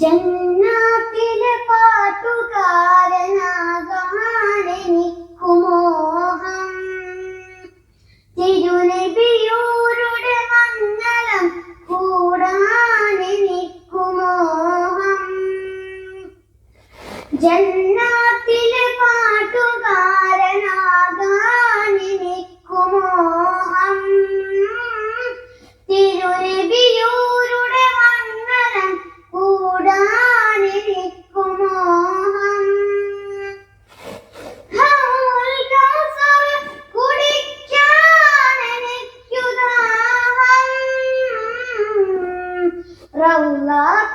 ജന്നാത്തിലെ പാട്ടുകാരനാകാനെനിക്കുമോഹം. തിരുനബിയൂരുടെ മംഗളം കൂടാനെനിക്കുമോഹം. ജന്നാത്തിലെ പാട്ടുകാരനാകാനെനിക്കുമോഹം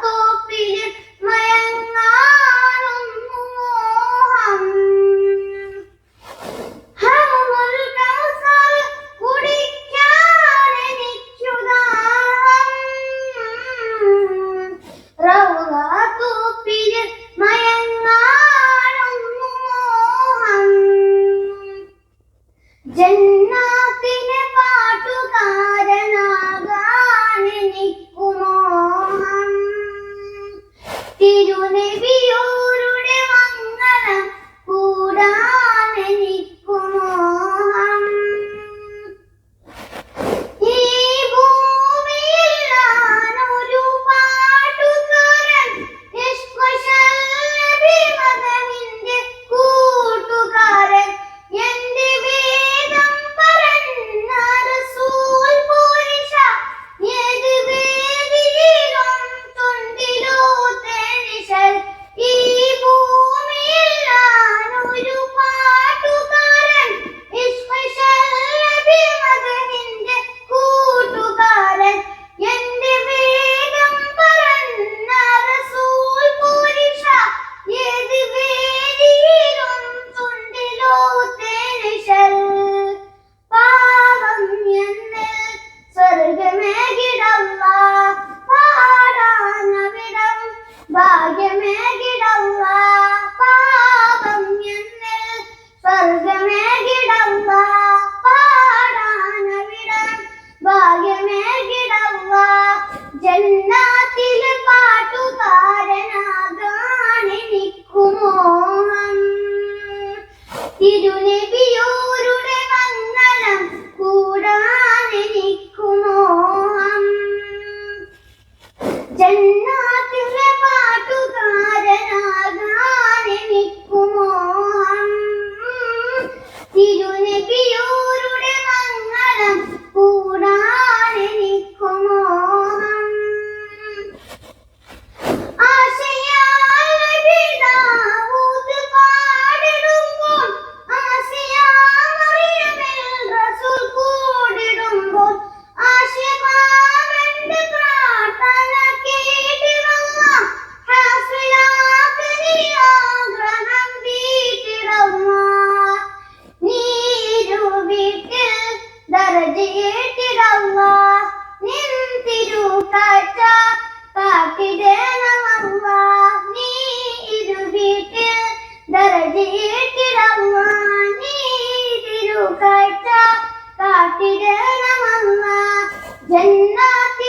Papa. ജിയേറ്റിടല്ല നിൻ തിരുക്കാറ്റ കാക്കിടേണമല്ല നീ ഇരുവീട്ടിൽ ദരജിയേറ്റിടല്ല നീ തിരുക്കാറ്റ കാക്കിടേണമല്ല ജന്നാത്തി